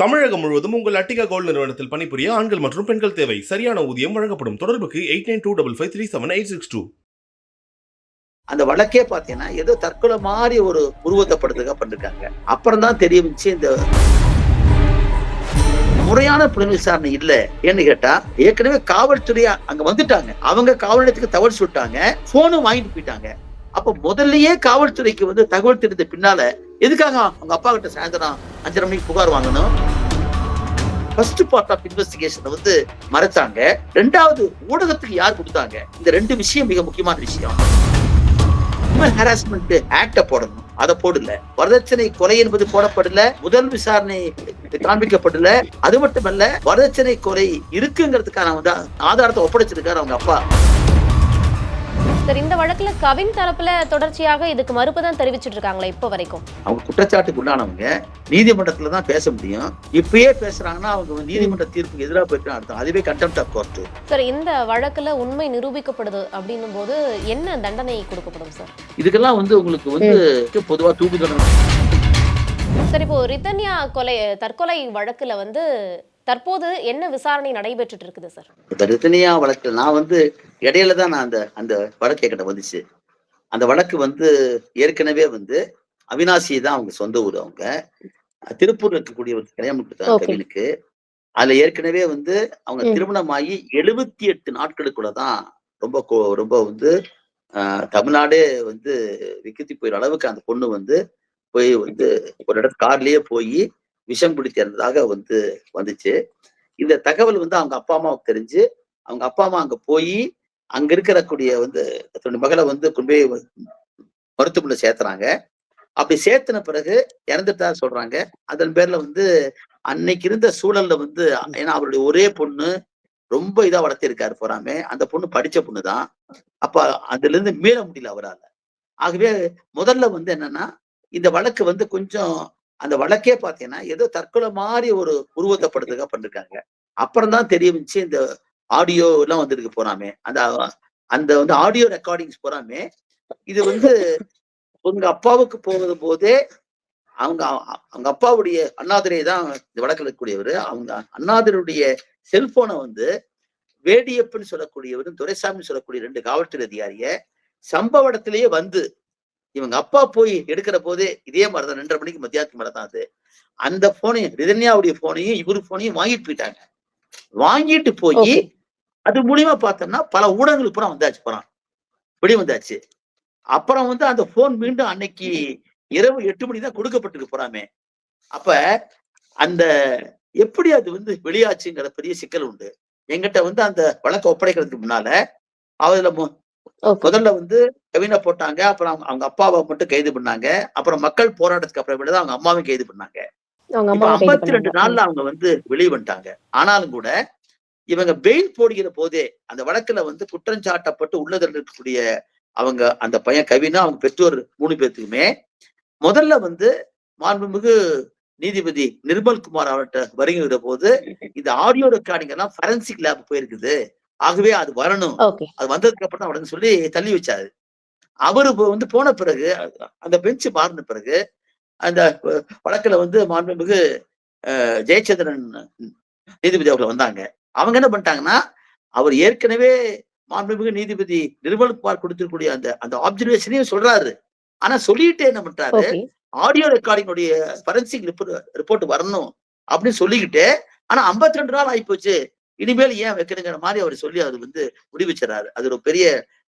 தமிழகம் முழுவதும் உங்கள் அட்டிகா கோல்டு நிறுவனத்தில் பணிபுரிய ஆண்கள் மற்றும் பெண்கள் தேவை. சரியான ஊதியம் வழங்கப்படும். தொடர்புக்கு eight nine two double five three seven eight six two. அந்த வழக்கே பார்த்தீங்கன்னா ஏதோ தற்கொலை மாதிரி ஒரு உருவத்தை பண்ணிருக்காங்க. அப்புறம் தான் தெரிய இந்த முறையான புலன் விசாரணை இல்ல ஏன்னு கேட்டா ஏற்கனவே காவல்துறையா அங்க வந்துட்டாங்க. அவங்க காவல் நிலையத்துக்கு தவறு சுட்டாங்க போனும் வாங்கிட்டு போயிட்டாங்க. அப்ப முதல்லயே காவல்துறைக்கு வந்து தகவல் தெரிந்த பின்னால எதுக்காக அவங்க அப்பா கிட்ட சாயந்தரம் அஞ்சரை மணிக்கு புகார் வாங்கணும்? ஃபர்ஸ்ட் பார்ட் ஆஃப் இன்வெஸ்டிகேஷன் வந்து மறைச்சாங்க ரெண்டாவது ஊடகத்துக்கு யார் கொடுத்தாங்க? இந்த ரெண்டு விஷயம் மிக முக்கியமான விஷயம். ஹியூமன் ஹராஸ்மெண்ட் ஆக்ட போடணும். அதை போடல. வரதட்சணை கொலை என்பது போடப்படல. முதல் விசாரணை காண்பிக்கப்படல. அது மட்டுமல்ல வரதட்சணை கொலை இருக்குங்கிறதுக்கான வந்து ஆதாரத்தை ஒப்படைச்சிருக்காரு அவங்க அப்பா. சார் இந்த வழக்குல கவின் தரப்புல தொடர்ச்சியாக இதுக்கு மறுப்பு தான் தெரிவிச்சிட்டு இருக்காங்களா இப்போ வரைக்கும்? அவங்க குற்றச்சாட்டுக்கு உள்ளானவங்க நீதிமன்றத்துல தான் பேச முடியும். இப்பயே பேசுறாங்கன்னா அவங்க நீதிமன்ற தீர்ப்புக்கு எதிராக போயிட்டு அர்த்தம். அதுவே கண்டெம்ட் ஆஃப் கோர்ட் சார் இந்த வழக்குல உண்மை நிரூபிக்கப்படுது அப்படின்னும் போது என்ன தண்டனை கொடுக்கப்படும் சார்? இதுக்கெல்லாம் வந்து உங்களுக்கு வந்து பொதுவா தூக்கு தண்டனை. சார் இப்போ ரிதன்யா கொலை தற்கொலை வழக்குல வந்து தற்போது என்ன விசாரணை நடைபெற்றுட்டு இருக்குது சார் இப்ப ரித்தனியா வழக்கு நான் வந்து இடையில தான் நான் அந்த அந்த வழக்கு என்கிட்ட வந்துச்சு அந்த வழக்கு வந்து ஏற்கனவே வந்து அவினாசி தான் அவங்க சொந்த ஊர் அவங்க திருப்பூர்ல இருக்கக்கூடிய ஒரு கல்யாணம் கொடுத்தாங்க. கவினுக்கு அதுல ஏற்கனவே வந்து அவங்க. திருமணமாகி எழுபத்தி எட்டு நாட்களுக்குள்ள தான் ரொம்ப ரொம்ப வந்து தமிழ்நாடே வந்து விக்கத்தி போயிற அளவுக்கு அந்த பொண்ணு வந்து போய் வந்து ஒரு இடத்து கார்லயே போய் விஷம் பிடித்திருந்ததாக வந்து வந்துச்சு. இந்த தகவல் வந்து அவங்க அப்பா அம்மாவுக்கு தெரிஞ்சு அவங்க அப்பா அம்மா அங்க போய் அங்க இருக்கிறக்கூடிய வந்து தன்னுடைய மகளை வந்து கொண்டு போய் மருத்துவமனை சேர்த்துறாங்க. அப்படி சேர்த்துன பிறகு இறந்துட்டா சொல்றாங்க. அதன் பேர்ல வந்து அன்னைக்கு இருந்த சூழல்ல வந்து ஏன்னா அவருடைய ஒரே பொண்ணு ரொம்ப இதா வளர்த்திருக்காரு போறாமே. அந்த பொண்ணு படிச்ச பொண்ணு தான் அப்ப அதுல இருந்து மீள முடியல அவரால். ஆகவே முதல்ல வந்து என்னன்னா இந்த வழக்கு வந்து கொஞ்சம் அந்த வழக்கே பாத்தீங்கன்னா ஏதோ தற்கொலை மாதிரி ஒரு உருவத்தை பண்ணிருக்காங்க. அப்புறம் தான் தெரிய இந்த ஆடியோ எல்லாம் வந்திருக்கு போறாமே. அந்த அந்த வந்து ஆடியோ ரெக்கார்டிங்ஸ் போறாமே. இது வந்து உங்க அப்பாவுக்கு போகுது போதே அவங்க அவங்க அப்பாவுடைய அண்ணாதுரை தான் இந்த வழக்கில் இருக்கக்கூடியவர். அவங்க அண்ணாதுரையுடைய செல்போனை வந்து வேடியப்புன்னு சொல்லக்கூடியவரும் துரைசாமின்னு சொல்லக்கூடிய ரெண்டு காவல்துறை அதிகாரிய சம்பவ இடத்திலேயே வந்து இவங்க அப்பா போய் எடுக்கிற போதே இதே மாதிரிதான் ரெண்டரை மணிக்கு மத்தியானத்துக்கு மேல தான் அது. அந்த போனையும் ரிதன்யாவுடைய போனையும் இவரு போனையும் வாங்கிட்டு போயிட்டாங்க. வாங்கிட்டு போய். அது மூலியமா பார்த்தோம்னா பல ஊடகங்களுக்கு பூரா வந்தாச்சு போறான் வெளி வந்தாச்சு. அப்புறம் வந்து அந்த போன் மீண்டும் அன்னைக்கு இரவு எட்டு மணி தான் கொடுக்கப்பட்டிருக்கு போறாமே. அப்ப அந்த எப்படி அது வந்து வெளியாச்சுங்கிற பெரிய சிக்கல் உண்டு. எங்கிட்ட வந்து அந்த வழக்கை ஒப்படைக்கிறதுக்கு முன்னால அதுல முதல்ல வந்து கவினை போட்டாங்க அப்புறம் அவங்க- அவங்க அப்பாவை மட்டும் கைது பண்ணாங்க அப்புறம் மக்கள் போராட்டத்துக்கு அப்புறம் அவங்க அம்மாவையும் கைது பண்ணாங்க. ஐம்பத்தி ரெண்டு நாள்ல அவங்க வந்து வெளியே வந்துட்டாங்க. ஆனாலும் கூட இவங்க பெயில் போடுகிற போதே அந்த வழக்குல வந்து குற்றம் சாட்டப்பட்டு உள்ளதில் இருக்கக்கூடிய அவங்க அந்த பையன் கவினா அவங்க பெற்றோர் மூணு பேர்த்துக்குமே முதல்ல வந்து மாண்புமிகு நீதிபதி நிர்மல் குமார் அவர்கிட்ட வருகிற போது இந்த ஆடியோ ரெக்கார்டிங் எல்லாம் ஃபரன்சிக் லேப் போயிருக்குது. ஆகவே அது வரணும். அது வந்ததுக்கு அப்புறம் தான் உடனே சொல்லி தள்ளி வச்சாரு. அவரு வந்து போன பிறகு அந்த பெஞ்ச் மாறின பிறகு அந்த வழக்குல வந்து மாண்புமிகு ஜெயச்சந்திரன் நீதிபதி அவர்கள் வந்தாங்க. அவங்க என்ன பண்ணிட்டாங்கன்னா அவர் ஏற்கனவே மாண்புமிகு நீதிபதி நிர்மல்குமார் கொடுத்திருக்கக்கூடிய அந்த அந்த ஆப்சர்வேஷனையும் சொல்றாரு. ஆனா சொல்லிட்டே என்ன பண்றாரு? ஆடியோ ரெக்கார்டிங்குடைய ஃபரன்சிக் ரிப்போர்ட் வரணும் அப்படின்னு சொல்லிக்கிட்டு ஆனா 52 ரெண்டு நாள் ஆயிப்போச்சு. இனிமேல் ஏன் வைக்கணுங்கிற மாதிரி அவர் சொல்லி அது வந்து முடிவச்சிடறாரு அது ஒரு பெரிய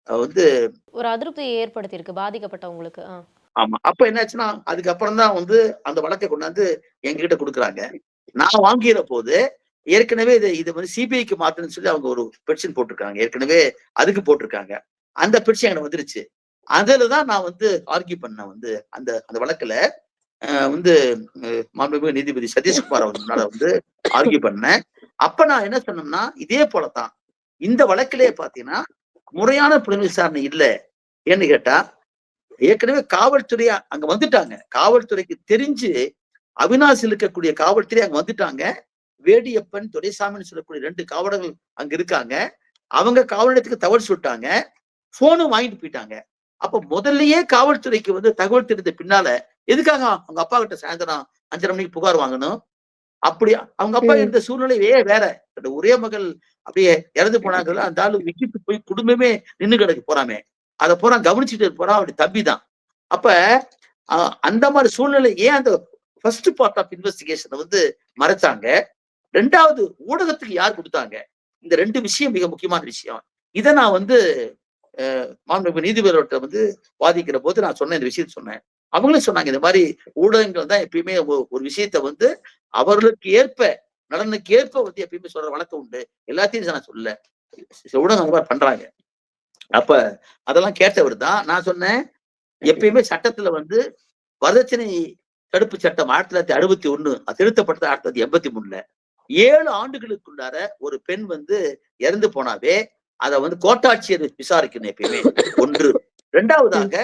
வந்து ஒரு அதிருப்தியை ஏற்படுத்தியிருக்கு பாதிக்கப்பட்டவங்களுக்கு. ஆ. ஆமா. அப்ப என்னாச்சுன்னா அதுக்கப்புறம் தான் வந்து அந்த வழக்கை கொண்டாந்து எங்ககிட்ட கொடுக்குறாங்க. நான் வாங்கிற போது ஏற்கனவே இது இது வந்து சிபிஐக்கு மாற்றணும்னு சொல்லி அவங்க ஒரு பெட்டிஷன் போட்டிருக்காங்க. ஏற்கனவே அதுக்கு போட்டிருக்காங்க. அந்த பெட்டிஷன் எனக்கு வந்துருச்சு. அதுல தான் நான் வந்து ஆர்கியூ பண்ணேன் வந்து அந்த அந்த வழக்குல வந்து மாண்புமிகு நீதிபதி சதீஷ்குமார் அவர்களால வந்து ஆர்கியூ பண்ணேன். அப்ப நான் என்ன சொன்னோம்னா இதே போலதான் இந்த வழக்கிலேயே பாத்தீங்கன்னா முறையான புலன் விசாரணை இல்ல ஏன்னு கேட்டா ஏற்கனவே காவல்துறையா அங்க வந்துட்டாங்க. காவல்துறைக்கு தெரிஞ்சு அவினாசியில் இருக்கக்கூடிய காவல்துறை அங்க வந்துட்டாங்க. வேடியப்பன் துரைசாமின்னு சொல்லக்கூடிய ரெண்டு காவலர்கள் அங்க இருக்காங்க. அவங்க காவல் நிலையத்துக்கு தவறு சொல்லிட்டாங்க. போனும் வாங்கிட்டு போயிட்டாங்க. அப்ப முதல்லயே காவல்துறைக்கு வந்து தகவல் தெரிந்த பின்னால எதுக்காக? அவங்க அப்பா கிட்ட சாயந்தரம் அஞ்சரை மணிக்கு புகார் வாங்கணும். அப்படி அவங்க அப்பா. இருந்த சூழ்நிலையே வேற. ஒரே மகள் அப்படியே இறந்து போனாங்கல்ல அந்த ஆளு விக்கிட்டு போய் குடும்பமே நின்னு கிடக்கு போறாமே. அதை பூரா கவனிச்சுட்டு போறா அவருடைய தம்பி தான். அப்ப அந்த மாதிரி சூழ்நிலை ஏன் அந்த ஃபர்ஸ்ட் பார்ட் ஆஃப் இன்வெஸ்டிகேஷனை வந்து மறைச்சாங்க? ரெண்டாவது ஊடகத்துக்கு யார் கொடுத்தாங்க? இந்த ரெண்டு விஷயம் மிக முக்கியமான விஷயம். இதை நான் வந்து அஹ், மாண்புமிகு நீதிபதியோட வந்து வாதிக்கிற போது நான் சொன்னேன் இந்த விஷயத்தை சொன்னேன். அவங்களும் சொன்னாங்க இந்த மாதிரி ஊடகங்கள் தான் எப்பயுமே ஒரு விஷயத்த வந்து அவர்களுக்கு ஏற்ப நடனுக்கு ஏற்ப வந்து எப்பயுமே சொல்ற வழக்கம் உண்டு. எல்லாத்தையும் நான் சொல்லல. ஊடகம் மாதிரி பண்றாங்க. அப்ப அதெல்லாம் கேட்டவர் தான் நான் சொன்னேன் எப்பயுமே சட்டத்துல வந்து வரதட்சணை தடுப்பு சட்டம் ஆயிரத்தி தொள்ளாயிரத்தி அறுபத்தி ஒண்ணு அது திருத்தப்பட்டது ஆயிரத்தி தொள்ளாயிரத்தி எண்பத்தி மூணுல. ஏழு ஆண்டுகளுக்குள்ளார ஒரு பெண் வந்து இறந்து போனாவே அதை வந்து கோட்டாட்சியர் விசாரிக்கணும் எப்பயுமே. ஒன்று. ரெண்டாவதாக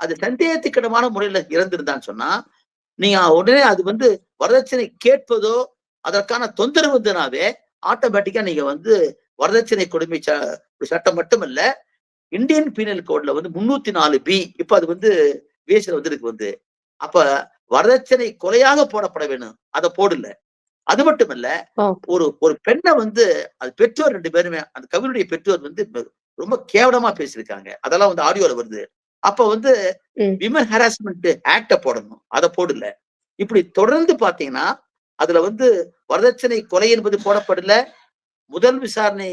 அது சந்தேகத்துக்கிடமான முறையில இறந்திருந்தான்னு சொன்னா நீங்க உடனே அது வந்து வரதட்சணை கேட்பதோ அதற்கான தொந்தரவு இருந்தனாவே ஆட்டோமேட்டிக்கா நீங்க வந்து வரதட்சணை கொடுமை சட்டம் மட்டுமல்ல இந்தியன் பீனல் கோட்ல வந்து முன்னூத்தி நாலு பி இப்ப அது வந்து வேசில வந்திருக்கு வந்து. அப்ப வரதட்சணை கொலையாக போடப்பட வேணும். அதை போடல. அது மட்டுமல்ல ஆ. ஒரு ஒரு பெண்ணை வந்து அது பெற்றோர் ரெண்டு பேருமே அந்த கவினுடைய பெற்றோர் வந்து ரொம்ப கேவலமா பேசியிருக்காங்க. அதெல்லாம் வந்து ஆடியோல வருது. அப்ப வந்து. விமன் ஹராஸ்மெண்ட் ஆக்ட போடணும். அதை போடல. இப்படி தொடர்ந்து பாத்தீங்கன்னா அதுல வந்து வரதட்சணை கொலை என்பது போடப்படல முதல் விசாரணை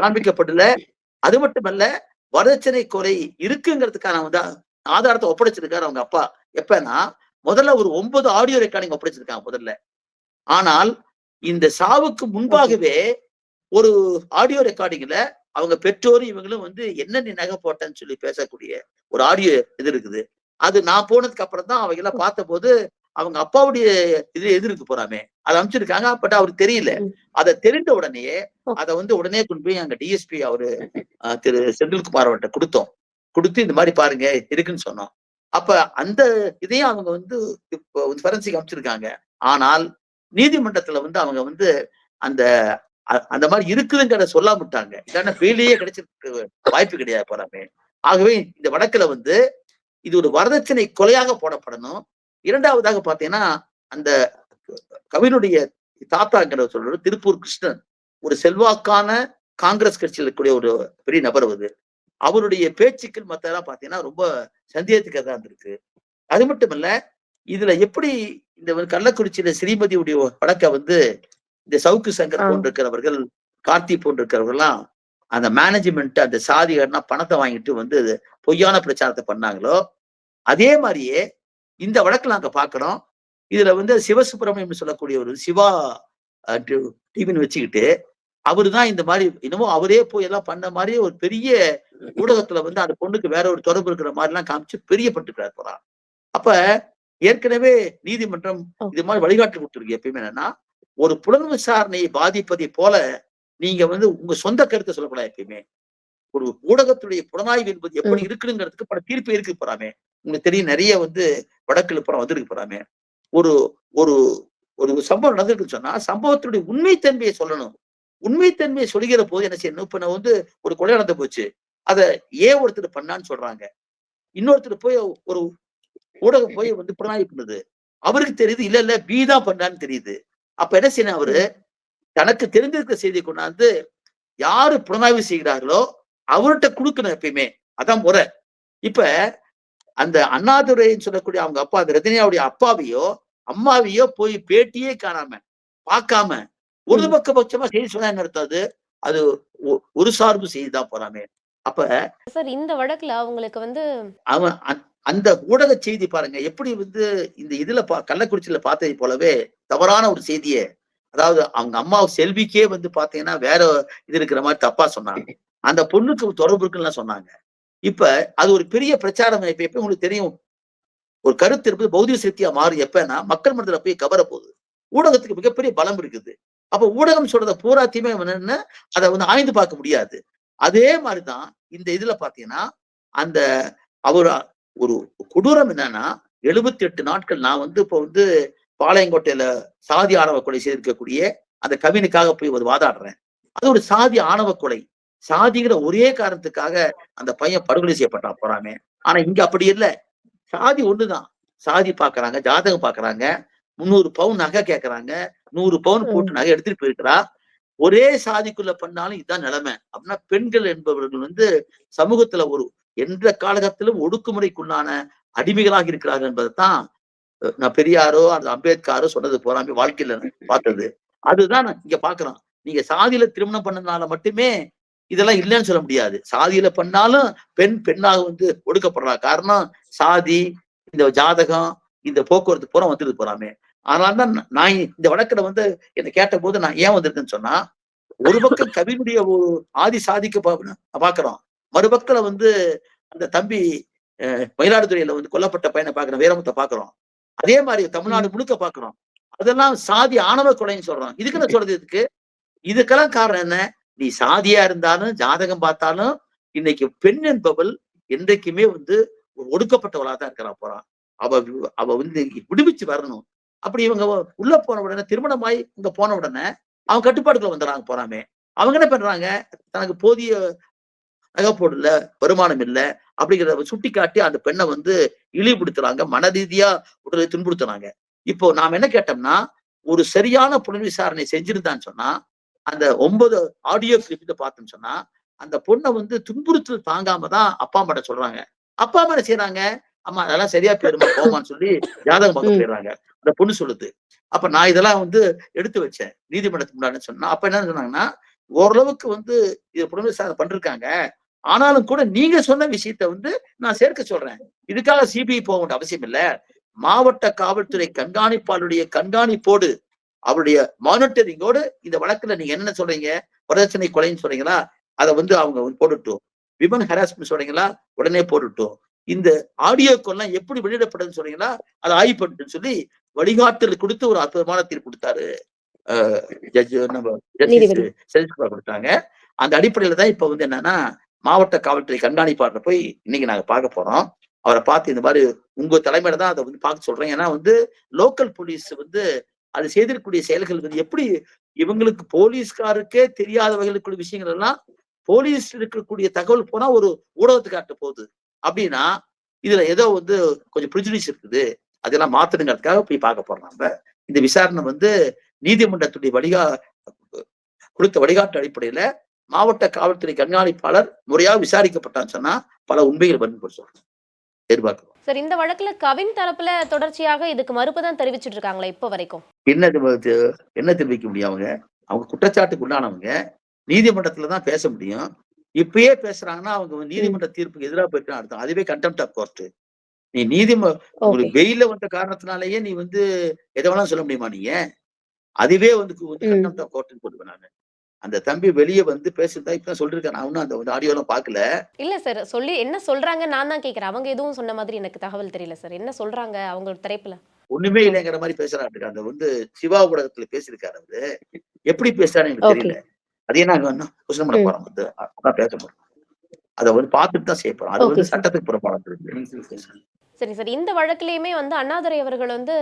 காண்பிக்கப்படல. அது மட்டுமல்ல வரதட்சணை கொலை இருக்குங்கிறதுக்கான வந்து ஆதாரத்தை ஒப்படைச்சிருக்காரு அவங்க அப்பா. எப்பன்னா முதல்ல ஒரு ஒன்பது ஆடியோ ரெக்கார்டிங் ஒப்படைச்சிருக்காங்க முதல்ல. ஆனால் இந்த சாவுக்கு முன்பாகவே ஒரு ஆடியோ ரெக்கார்டிங்ல அவங்க பெற்றோரும் இவங்களும் வந்து என்ன நீ நகை போட்டேன்னு சொல்லி பேசக்கூடிய ஒரு ஆடியோ இது இருக்குது. அது நான் போனதுக்கு அப்புறம் தான் அவங்க எல்லாம் பார்த்த போது அவங்க அப்பாவுடைய இது எது இருக்கு போறாமே. அதை அமைச்சிருக்காங்க பட் அவருக்கு தெரியல. அதை தெரிந்த உடனேயே. அதை வந்து உடனே கொண்டு போய் அங்க டிஎஸ்பி அவரு திரு செந்தில்குமார் அவர்கிட்ட கொடுத்தோம். கொடுத்து இந்த மாதிரி பாருங்க இருக்குன்னு சொன்னோம். அப்ப அந்த இதையும் அவங்க வந்து இப்போ ஃபெரன்சிக் அமைச்சிருக்காங்க ஆனால் நீதிமன்றத்துல வந்து அவங்க வந்து அந்த அந்த மாதிரி இருக்குதுங்கிறத சொல்லாமட்டாங்க. இதான இல்லைன்னா கிடைச்சிருக்கு வாய்ப்பு கிடையாது போறாமே ஆகவே இந்த வழக்குல வந்து இது ஒரு வரதட்சணை கொலையாக போடப்படணும். இரண்டாவதாக பாத்தீங்கன்னா அந்த கவினுடைய தாத்தாங்கிற சொல்றது திருப்பூர் கிருஷ்ணன் ஒரு செல்வாக்கான காங்கிரஸ் கட்சியில் இருக்கக்கூடிய ஒரு பெரிய நபர் அது அவருடைய பேச்சுக்கள் மத்தெல்லாம் பாத்தீங்கன்னா ரொம்ப சந்தேகத்துக்கு தான் இருந்திருக்கு. அது மட்டுமல்ல இதுல எப்படி இந்த கள்ளக்குறிச்சியில ஸ்ரீமதியுடைய வழக்க வந்து இந்த சவுக்கு சங்கர். போன்றிருக்கிறவர்கள் கார்த்தி போன்றிருக்கிறவர்கள்லாம் அந்த மேனேஜ்மெண்ட் அந்த சாதிகள்னா பணத்தை வாங்கிட்டு வந்து பொய்யான பிரச்சாரத்தை பண்ணாங்களோ அதே மாதிரியே இந்த வழக்குல நாங்க பாக்குறோம் இதுல வந்து சிவசுப்பிரமணியம் சொல்லக்கூடிய ஒரு சிவா டிவின்னு வச்சுக்கிட்டு அவரு தான் இந்த மாதிரி என்னமோ அவரே போய் எல்லாம் பண்ண மாதிரி ஒரு பெரிய ஊடகத்துல வந்து அந்த பொண்ணுக்கு வேற ஒரு தொடர்பு இருக்கிற மாதிரி எல்லாம் காமிச்சு பெரிய பட்டுக்கிறார் போறான் அப்ப ஏற்கனவே நீதிமன்றம். இது மாதிரி வழிகாட்டு கொடுத்துருக்கு எப்பயுமே என்னன்னா ஒரு புலன் விசாரணையை பாதிப்பதை போல நீங்க வந்து உங்க சொந்த கருத்தை சொல்லக்கூடாது எப்பயுமே. ஒரு ஊடகத்துடைய புலனாய்வு என்பது எப்படி இருக்குங்கிறதுக்கு பல தீர்ப்பு இருக்கு போறாமே. உங்களுக்கு தெரியும் நிறைய வந்து வடக்குல புறம் வந்திருக்கு போறாமே. ஒரு ஒரு ஒரு சம்பவம் நடந்திருக்குன்னு சொன்னா சம்பவத்தினுடைய உண்மைத்தன்மையை சொல்லணும். உண்மைத்தன்மையை சொல்கிற போது என்ன செய்யணும்? இப்ப நான் வந்து ஒரு கொலை நடந்து போச்சு. அத ஏன் ஒருத்தர் பண்ணான்னு சொல்றாங்க. இன்னொருத்தர் போய் ஒரு ஊடகம் போய் வந்து புலனாய்வு பண்ணுது. அவருக்கு தெரியுது இல்ல இல்ல பி தான் பண்ணான்னு தெரியுது. அப்ப என்ன செய்யணும் அவரு? தனக்கு தெரிந்திருக்கிற செய்தியை கொண்டாந்து யாரு புலனாய்வு செய்கிறார்களோ அவர்கிட்ட கொடுக்கணும் எப்பயுமே. அதான் முறை. இப்ப அந்த அண்ணாதுரைன்னு சொல்லக்கூடிய அவங்க அப்பா அந்த ரஜினியாவுடைய அப்பாவையோ அம்மாவையோ போய் பேட்டியே காணாம பார்க்காம ஒரு ம். பக்கபட்சமா செய்தி சொன்னா என்ன அர்த்தம் அது? ஒரு சார்பு செய்தி தான் போறாமே. அப்ப சார் இந்த வழக்குல அவங்களுக்கு வந்து அவன் அந்த- ஊடக செய்தி பாருங்க எப்படி வந்து இந்த இதுல பா கள்ளக்குறிச்சியில பார்த்ததை போலவே தவறான ஒரு செய்தியை அதாவது அவங்க அம்மா செல்விக்கே வந்து பாத்தீங்கன்னா வேற இது இருக்கிற மாதிரி தப்பா சொன்னாங்க. அந்த பொண்ணுக்கு தொடர்பு இருக்குன்னு சொன்னாங்க. இப்ப அது ஒரு பெரிய பிரச்சாரம் இப்ப எப்ப உங்களுக்கு தெரியும். ஒரு கருத்து இருப்பது பௌதிக சக்தியா மாறி எப்பன்னா மக்கள் மனதுல போய் கவர போகுது. ஊடகத்துக்கு மிகப்பெரிய பலம் இருக்குது. அப்ப ஊடகம் சொல்றத பூராத்தையுமே என்னன்னா அதை வந்து ஆய்ந்து பார்க்க முடியாது. அதே மாதிரிதான் இந்த இதுல பாத்தீங்கன்னா அந்த அவர் ஒரு கொடூரம் என்னன்னா எழுபத்தி எட்டு நாட்கள் நான் வந்து இப்போ வந்து பாளையங்கோட்டையில சாதி ஆணவ கொலை செய்திருக்கக்கூடிய அந்த கவினுக்காக போய் ஒரு வாதாடுறேன். அது ஒரு சாதி ஆணவ கொலை. சாதிங்கிற ஒரே காரணத்துக்காக அந்த பையன் படுகொலை செய்யப்பட்டான் போறாமே ஆனா இங்க அப்படி இல்லை. சாதி ஒண்ணுதான். சாதி பாக்குறாங்க ஜாதகம் பாக்குறாங்க முந்நூறு பவுன் நகை கேட்கறாங்க நூறு பவுன். போட்டு நகை எடுத்துட்டு போயிருக்கிறா. ஒரே சாதிக்குள்ள பண்ணாலும் இதுதான் நிலைமை. அப்படின்னா பெண்கள் என்பவர்கள் வந்து சமூகத்துல ஒரு எந்த காலகட்டத்திலும் ஒடுக்குமுறைக்குள்ளான அடிமைகளாக இருக்கிறார்கள் என்பதைத்தான் நான் பெரியாரோ அந்த அம்பேத்கரோ சொன்னது போறாம வாழ்க்கையில பார்த்தது. அதுதான் இங்க பாக்குறோம் நீங்க சாதியில திருமணம் பண்ணதுனால மட்டுமே இதெல்லாம் இல்லைன்னு சொல்ல முடியாது. சாதியில பண்ணாலும் பெண் பெண்ணாக வந்து ஒடுக்கப்படுறா. காரணம் சாதி இந்த ஜாதகம் இந்த போக்குவரத்து பூரா வந்துட்டு போறாமே அதனாலதான் நான் நான் இந்த வழக்குல வந்து என்னை கேட்ட போது நான் ஏன் வந்திருக்கேன்னு சொன்னா ஒரு பக்கம் கவினுடைய ஒரு ஆதி சாதிக்க பாக்குறோம் மறுபக்கம் வந்து அந்த தம்பி மயிலாடுதுறையில வந்து கொல்லப்பட்ட பையனை பாக்குறோம் வீரமுத்தை பாக்குறோம் அதே மாதிரி தமிழ்நாடு முழுக்க பாக்குறோம் அதெல்லாம் சாதி ஆணவ கொலைன்னு சொல்றோம். இதுக்கு நான் சொல்றது இதுக்கு? இதுக்கெல்லாம் காரணம் என்ன? நீ சாதியா இருந்தாலும் ஜாதகம் பார்த்தாலும் இன்னைக்கு பெண் என்பவள் என்றைக்குமே வந்து ஒடுக்கப்பட்டவளா தான் இருக்கிறா போறான் அவ அவ வந்து விடுவிச்சு வரணும். அப்படி இவங்க உள்ள போன உடனே திருமணமாயி இங்க போன உடனே அவங்க கட்டுப்பாடுக்குள்ள வந்துடுறாங்க போறாமே. அவங்க என்ன பண்றாங்க? தனக்கு போதிய நகைப்போடல வருமானம் இல்ல அப்படிங்கிறத சுட்டி காட்டி அந்த பெண்ணை வந்து இழிவுபடுத்துறாங்க மன ரீதியா உடலை துன்புறுத்துறாங்க. இப்போ நாம் என்ன கேட்டோம்னா ஒரு சரியான புலன் விசாரணை செஞ்சிருந்தான்னு சொன்னா அந்த ஒன்பது ஆடியோ கிளிப் பார்த்தோம்னு சொன்னா அந்த பொண்ணை வந்து துன்புறுத்தல் தாங்காம தான் அப்பா அம்மாட்ட சொல்றாங்க. அப்பா அம்மா என்ன செய்யறாங்க அம்மா அதெல்லாம் சரியா போயிருமா போமான்னு சொல்லி ஜாதகம் பார்க்க. போயிடுறாங்க. அந்த பொண்ணு சொல்லுது. அப்ப நான் இதெல்லாம் வந்து எடுத்து வச்சேன். நீதிமன்றத்துக்கு முன்னாடி சொன்னா அப்ப என்ன சொன்னாங்கன்னா ஓரளவுக்கு வந்து இது புலன் விசாரணை பண்ணிருக்காங்க. ஆனாலும் கூட நீங்க சொன்ன விஷயத்த வந்து நான் சேர்க்க சொல்றேன். இதுக்காக சிபிஐ போக வேண்டிய அவசியம் இல்ல. மாவட்ட காவல்துறை கண்காணிப்பாளருடைய கண்காணிப்போடு அவருடைய மானிட்டரிங்கோடு இந்த வழக்குல நீங்க என்ன சொல்றீங்க? வரதட்சணை கொலைன்னு சொல்றீங்களா? அதை வந்து அவங்க வந்து போட்டுட்டோம். விமன் ஹராஸ்மெண்ட் சொல்றீங்களா? உடனே போட்டுட்டோம். இந்த ஆடியோக்கெல்லாம் எப்படி வெளியிடப்படுதுன்னு சொல்றீங்களா அதை ஆய்வு சொல்லி வழிகாட்டல் கொடுத்து ஒரு அற்புதமான தீர்ப்பு கொடுத்தாரு. நம்ம கொடுத்தாங்க. அந்த அடிப்படையில தான் இப்ப வந்து என்னன்னா மாவட்ட காவல்துறை கண்காணிப்பாளர் போய் இன்னைக்கு நாங்க பார்க்க போறோம். அவரை பார்த்து இந்த மாதிரி உங்க தலைமையில தான் அதை வந்து பார்க்க சொல்றேன். ஏன்னா வந்து லோக்கல் போலீஸ் வந்து அது செய்திருக்கக்கூடிய செயல்கள் வந்து எப்படி இவங்களுக்கு போலீஸ்காருக்கே தெரியாத வகையில் விஷயங்கள் எல்லாம் போலீஸ் இருக்கக்கூடிய தகவல் போனா ஒரு ஊடகத்துக்கு காட்ட போகுது. அப்படின்னா இதுல ஏதோ வந்து கொஞ்சம் ப்ரிஜுடிஸ் இருக்குது. அதெல்லாம் மாத்தணுங்கிறதுக்காக போய் பார்க்க போறோம் நம்ம இந்த விசாரணை வந்து நீதிமன்றத்துடைய வழிகா கொடுத்த வழிகாட்டு அடிப்படையில மாவட்ட காவல்துறை கண்காணிப்பாளர் முறையாக விசாரிக்கப்பட்டான்னு சொன்னா பல உண்மைகள் வந்து சொல்றோம். எதிர்பார்க்கிறோம். சார் இந்த வழக்குல கவின் தரப்புல தொடர்ச்சியாக இதுக்கு மறுப்பு தான் தெரிவிச்சிட்டு இருக்காங்களா இப்போ வரைக்கும்? என்ன என்ன தெரிவிக்க முடியும் அவங்க? அவங்க குற்றச்சாட்டுக்கு உண்டானவங்க நீதிமன்றத்துல தான் பேச முடியும். இப்பயே பேசுறாங்கன்னா அவங்க வந்து நீதிமன்ற தீர்ப்புக்கு எதிராக போயிட்டு அர்த்தம். அதுவே கண்டெம்ட் ஆஃப் கோர்ட் நீ நீதிம உங்களுக்கு வெயில வந்த காரணத்தினாலேயே நீ வந்து எதை வேணாலும் சொல்ல முடியுமா நீங்க? அதுவே வந்து. கண்டெம்ட் ஆஃப் கோர்ட்னு போடுவேன் நானு. அந்த தம்பி வெளியே வந்து பேசுறதா இப்ப சொல்லிருக்கேன் நான் அந்த ஆடியோ எல்லாம் பார்க்கல. இல்ல சார் சொல்லி என்ன சொல்றாங்க நான் தான் கேக்குறேன். அவங்க எதுவும் சொன்ன மாதிரி எனக்கு தகவல் தெரியல சார் என்ன சொல்றாங்க அவங்க தரப்புல ஒண்ணுமே இல்லைங்கிற மாதிரி பேசுறாரு. அந்த வந்து சிவா ஊடகத்துல பேசியிருக்காரு அவரு. எப்படி பேசுறாரு எனக்கு தெரியல. அதையே நாங்க கொஸ்டின் பண்ண. போறோம் வந்து அதான் பேச போறோம் அதை வந்து பார்த்துட்டு தான் செய்ய போறோம். அது வந்து. சட்டத்துக்கு புறப்பாடு சரி சார். இந்த வழக்குலயுமே வந்து அண்ணாதுரை அவர்கள் வந்து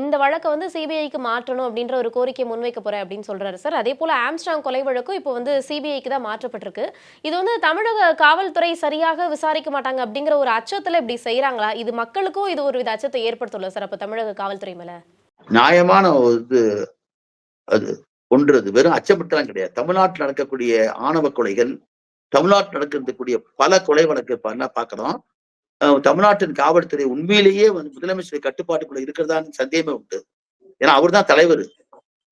இந்த வழக்கை வந்து சிபிஐக்கு மாற்றணும் அப்படின்ற ஒரு கோரிக்கை முன்வைக்க போறேன் அப்படின்னு சொல்றாரு சார் அதே போல ஆம்ஸ்டாங் கொலை வழக்கும் இப்போ வந்து சிபிஐக்கு தான் மாற்றப்பட்டிருக்கு. இது வந்து தமிழக காவல்துறை சரியாக விசாரிக்க மாட்டாங்க அப்படிங்கிற ஒரு அச்சத்துல இப்படி செய்யறாங்களா இது மக்களுக்கும் இது ஒரு வித அச்சத்தை ஏற்படுத்தும்ல சார் அப்ப தமிழக காவல்துறை மேல? நியாயமான இது அது ஒன்று அது வெறும் அச்சப்பட்டுலாம் கிடையாது. தமிழ்நாட்டில் நடக்கக்கூடிய ஆணவ கொலைகள் தமிழ்நாட்டில் நடக்கக்கூடிய பல கொலை வழக்கு பார்க்கிறோம். தமிழ்நாட்டின் காவல்துறை உண்மையிலேயே வந்து முதலமைச்சர் கட்டுப்பாட்டுக்குள்ள இருக்கிறதான்னு சந்தேகமே உண்டு. ஏன்னா அவர் தான் தலைவர்.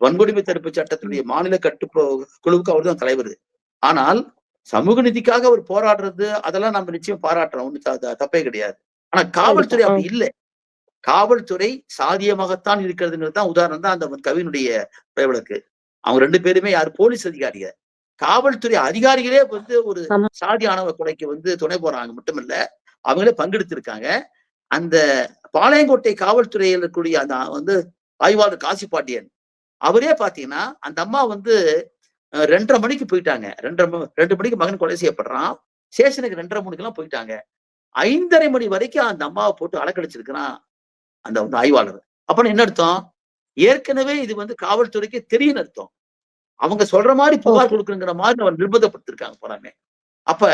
வன்கொடுமை தடுப்பு சட்டத்தினுடைய மாநில கட்டுப்போ குழுவுக்கு அவர் தான் தலைவர். ஆனால் சமூக நீதிக்காக அவர் போராடுறது அதெல்லாம் நம்ம நிச்சயம் பாராட்டுறோம். த- தப்பே கிடையாது. ஆனா காவல்துறை. அப்படி இல்லை. காவல்துறை சாதியமாகத்தான் இருக்கிறதுங்கிறது தான் உதாரணம் தான் அந்த கவினுடைய வழக்கு அவங்க ரெண்டு பேருமே யார்? போலீஸ் அதிகாரிக காவல்துறை அதிகாரிகளே வந்து ஒரு ஆமா. சாதி ஆணவ கொலைக்கு வந்து துணை போறாங்க மட்டுமில்ல அவங்களே பங்கெடுத்திருக்காங்க. அந்த பாளையங்கோட்டை காவல்துறையில் இருக்கக்கூடிய அந்த வந்து ஆய்வாளர் காசி பாண்டியன் அவரே பாத்தீங்கன்னா அந்த அம்மா வந்து ரெண்டரை மணிக்கு போயிட்டாங்க. ரெண்டரை ரெண்டு மணிக்கு மகன் கொலை செய்யப்படுறான். ஸ்டேஷனுக்கு ரெண்டரை மணிக்கு எல்லாம் போயிட்டாங்க. ஐந்தரை மணி வரைக்கும் அந்த அம்மாவை போட்டு அலக்கடிச்சிருக்கிறான் அந்த ஆய்வாளர். அப்ப என்ன அர்த்தம்? ஏற்கனவே இது வந்து காவல்துறைக்கு தெரியும் அர்த்தம். அவங்க சொல்ற மாதிரி புகார் கொடுக்குங்கிற மாதிரி அவர் நிர்பந்தப்படுத்திருக்காங்க போறாங்க. அப்ப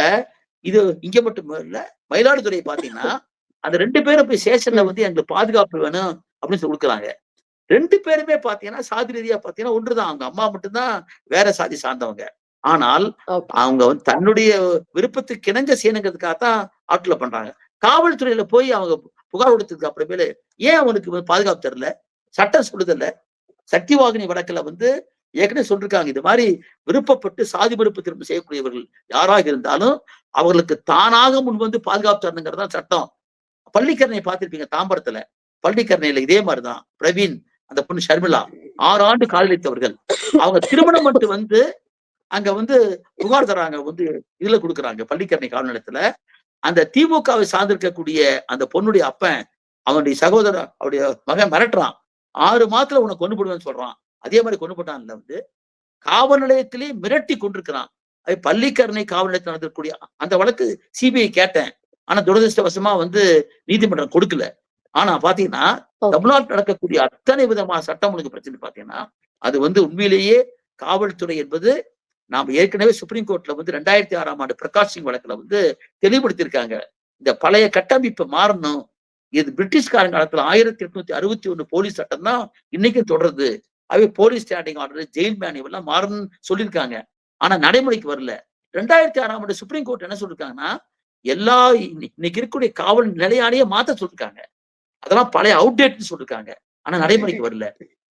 இது இங்க மட்டும் இல்ல மயிலாடுதுறை பாத்தீங்கன்னா அந்த ரெண்டு பேரும் போய் ஸ்டேஷன்ல வந்து எங்களுக்கு பாதுகாப்பு வேணும் அப்படின்னு சொல்லி கொடுக்குறாங்க. ரெண்டு பேருமே பாத்தீங்கன்னா சாதி ரீதியா பாத்தீங்கன்னா ஒன்றுதான். அவங்க அம்மா மட்டும்தான் வேற சாதி சார்ந்தவங்க. ஆனால் அவங்க வந்து தன்னுடைய விருப்பத்துக்கு இணங்க செய்யணுங்கிறதுக்காக தான் ஆட்ல பண்றாங்க. காவல்துறையில போய் அவங்க புகார் கொடுத்ததுக்கு அப்புறமேலு ஏன் அவனுக்கு பாதுகாப்பு தரல? சட்டம் சொல்லுதல்ல சக்திவாகினி வழக்குல வந்து ஏற்கனவே சொல்லிருக்காங்க. இது மாதிரி விருப்பப்பட்டு சாதி மறுப்பு திரும்ப செய்யக்கூடியவர்கள் யாராக இருந்தாலும் அவர்களுக்கு தானாக முன் வந்து பாதுகாப்பு தரணுங்கிறது தான் சட்டம். பள்ளிக்கரணை பார்த்திருப்பீங்க தாம்பரத்துல. பள்ளிக்கரணையில இதே மாதிரிதான். பிரவீன் அந்த பொண்ணு ஷர்மிளா ஆறு ஆண்டு காதலித்தவர்கள் அவங்க திருமணம் மட்டும் வந்து அங்க வந்து புகார் தராங்க வந்து இதுல கொடுக்குறாங்க பள்ளிக்கரணை காவல் நிலையத்துல அந்த திமுகவை சார்ந்திருக்கக்கூடிய அந்த பொண்ணுடைய அப்பன் அவனுடைய சகோதரர் அவருடைய மகன் மிரட்டுறான். ஆறு மாதத்துல உன்னை கொண்டு போடுவேன்னு சொல்றான். அதே மாதிரி கொண்டு போட்டான்ல வந்து காவல் நிலையத்திலே மிரட்டி கொண்டிருக்கிறான் அது பள்ளிக்கரணை காவல் நிலையத்தில் நடந்திருக்கக்கூடிய அந்த வழக்கு சிபிஐ கேட்டேன். ஆனா துரதிருஷ்டவசமா வந்து நீதிமன்றம் கொடுக்கல. ஆனா பாத்தீங்கன்னா. தமிழ்நாட்டில் நடக்கக்கூடிய அத்தனை விதமான சட்டம் ஒழுங்கு பிரச்சனை பாத்தீங்கன்னா அது வந்து உண்மையிலேயே காவல்துறை என்பது நாம ஏற்கனவே சுப்ரீம் கோர்ட்ல வந்து ரெண்டாயிரத்தி ஆறாம் ஆண்டு பிரகாஷ் சிங் வழக்குல வந்து தெளிவுபடுத்தியிருக்காங்க. இந்த பழைய கட்டமைப்பு மாறணும். இது பிரிட்டிஷ்காரன் காலத்துல ஆயிரத்தி எட்நூத்தி அறுபத்தி ஒண்ணு போலீஸ் சட்டம் தான் இன்னைக்கும் தொடருது. அவை police standing order jail man இவெல்லாம் மாறணும்னு சொல்லியிருக்காங்க. ஆனா நடைமுறைக்கு வரல. ரெண்டாயிரத்தி ஆறாம் ஆண்டு சுப்ரீம் கோர்ட் என்ன சொல்லிருக்காங்கன்னா எல்லா இன்னைக்கு இருக்கக்கூடிய காவல் நிலையாலேயே மாத்த சொல்லிருக்காங்க. அதெல்லாம் பழைய அவுடேட்னு சொல்லிருக்காங்க. ஆனா நடைமுறைக்கு வரல.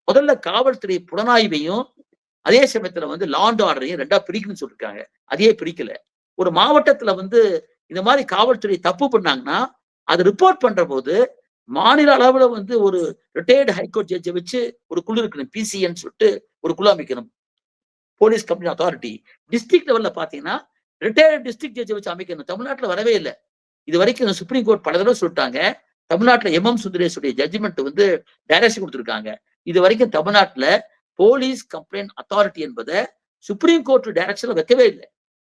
முதல்ல காவல்துறை புலனாய்வையும் அதே சமயத்துல வந்து லாண்ட் ஆர்டரையும் ரெண்டா பிரிக்கணும்னு சொல்லிருக்காங்க. அதையே பிரிக்கல. ஒரு மாவட்டத்துல வந்து இந்த மாதிரி காவல்துறை தப்பு பண்ணாங்கன்னா அதை ரிப்போர்ட் பண்ற போது மாநில அளவுல வந்து ஒரு ரிட்டையர்டு ஹைகோர்ட் ஜட்ஜை வச்சு ஒரு குழு இருக்கணும் பிசிஎன்னு சொல்லிட்டு ஒரு குழு அமைக்கணும். போலீஸ் கம்பெனி அத்தாரிட்டி டிஸ்ட்ரிக்ட் லெவல்ல பாத்தீங்கன்னா ரிட்டையர்டு டிஸ்ட்ரிக்ட் ஜட்ஜை வச்சு அமைக்கணும். தமிழ்நாட்டில் வரவே இல்லை. இது வரைக்கும் சுப்ரீம் கோர்ட் பல தடவை சொல்லிட்டாங்க. தமிழ்நாட்டில் எம் எம் சுந்தரேஷுடைய ஜட்ஜ்மெண்ட் வந்து டைரக்ஷன் கொடுத்துருக்காங்க. இது வரைக்கும் தமிழ்நாட்டில் போலீஸ் கம்ப்ளைண்ட் அத்தாரிட்டி என்பதை சுப்ரீம் கோர்ட் டைரக்ஷன்ல வைக்கவே இல்லை.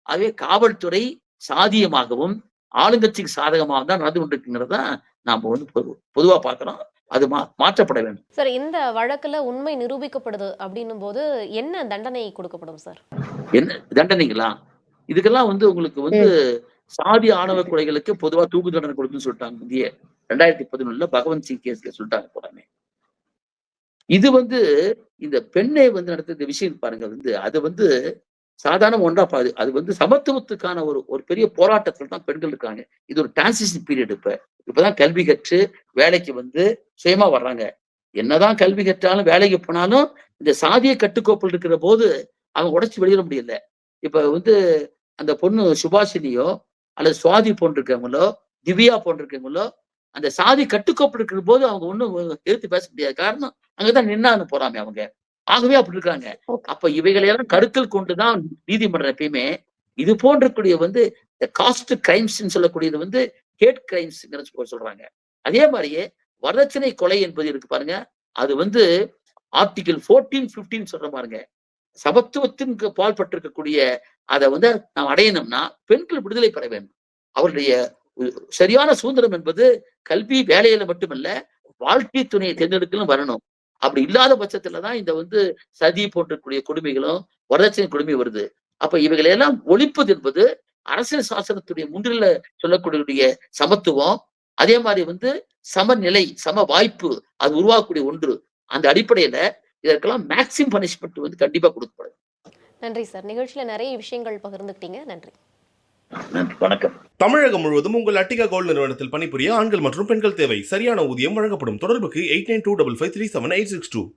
ஆகவே காவல்துறை சாதியமாகவும் ஆளுங்கட்சிக்கு சாதகமாகவும் தான் நடந்து கொண்டிருக்குங்கிறத நாம வந்து பொது- பொதுவா பார்க்கிறோம். அது மா மாற்றப்பட வேண்டும். சார் இந்த வழக்குல உண்மை நிரூபிக்கப்படுது அப்படின்னும் போது என்ன தண்டனை கொடுக்கப்படும் சார்? என்ன தண்டனைங்களா? இதுக்கெல்லாம் வந்து உங்களுக்கு வந்து சாதி ஆணவ கொலைகளுக்கு பொதுவா தூக்கு தண்டனை கொடுக்குன்னு சொல்லிட்டாங்க முந்தைய ரெண்டாயிரத்தி பதினொன்னுல பகவந்த் சிங் கேஸ்ல சொல்லிட்டாங்க போறாமே இது வந்து இந்த பெண்ணை வந்து நடத்த இந்த விஷயம் பாருங்க வந்து அது வந்து சாதாரண ஒன்றா பாது அது வந்து சமத்துவத்துக்கான ஒரு ஒரு பெரிய போராட்டத்தில் தான் பெண்கள் இருக்காங்க. இது ஒரு டிரான்சிஷன் பீரியட் இப்ப. இப்பதான் கல்வி கற்று வேலைக்கு வந்து சுயமா வர்றாங்க. என்னதான் கல்வி கற்றாலும் வேலைக்கு போனாலும் இந்த சாதிய கட்டுக்கோப்பில் இருக்கிற போது அவங்க உடச்சி வெளியிட முடியல. இப்ப வந்து அந்த பொண்ணு சுபாஷினியோ அல்லது சுவாதி போன்றிருக்கவங்களோ திவ்யா போன்றிருக்கவங்களோ அந்த சாதி கட்டுக்கோப்பில் இருக்கிற போது அவங்க ஒன்றும் எடுத்து பேச முடியாது. காரணம் அங்கதான் நின்னான்னு போறாமே அவங்க. ஆகவே அப்படி இருக்காங்க. அப்ப இவைகளையெல்லாம் கருத்தில் கொண்டுதான் நீதிமன்றம் எப்பயுமே இது போன்றக்கூடிய வந்து இந்த காஸ்ட் கிரைம்ஸ் சொல்லக்கூடியது வந்து ஹேட் கிரைம்ஸ் சொல்றாங்க. அதே மாதிரியே வரதட்சணை கொலை என்பது இருக்கு பாருங்க. அது வந்து ஆர்டிகிள் ஃபோர்டீன் பிப்டீன் சொல்ற பாருங்க. சமத்துவத்தின் பால் பட்டிருக்கக்கூடிய அதை வந்து நாம் அடையணும்னா பெண்கள் விடுதலை பெற வேண்டும். அவருடைய சரியான சுதந்திரம் என்பது கல்வி வேலையில மட்டுமல்ல வாழ்க்கை துணையை தேர்ந்தெடுக்கலும் வரணும். அப்படி இல்லாத பட்சத்துல தான் இந்த வந்து சதி போன்றக்கூடிய கொடுமைகளும் வரதட்சணை கொடுமை வருது. அப்ப இவைகளை எல்லாம் ஒழிப்பது என்பது அரசியல் சாசனத்துடைய முன்னில சொல்லக்கூடிய சமத்துவம் அதே மாதிரி வந்து சமநிலை சம வாய்ப்பு அது உருவாக்கக்கூடிய ஒன்று. அந்த அடிப்படையில இதற்கெல்லாம் மேக்சிமம் பனிஷ்மெண்ட் வந்து கண்டிப்பா கொடுக்கப்படும். நன்றி சார். நிகழ்ச்சியில நிறைய விஷயங்கள் பகிர்ந்துக்கிட்டீங்க. நன்றி. நன்றி வணக்கம். தமிழகம் முழுவதும் உங்கள் அட்டிகா கோல்டு நிறுவனத்தில் பணிபுரிய ஆண்கள் மற்றும் பெண்கள் தேவை. சரியான ஊதியம் வழங்கப்படும். தொடர்புக்கு eight nine two double five three seven eight six two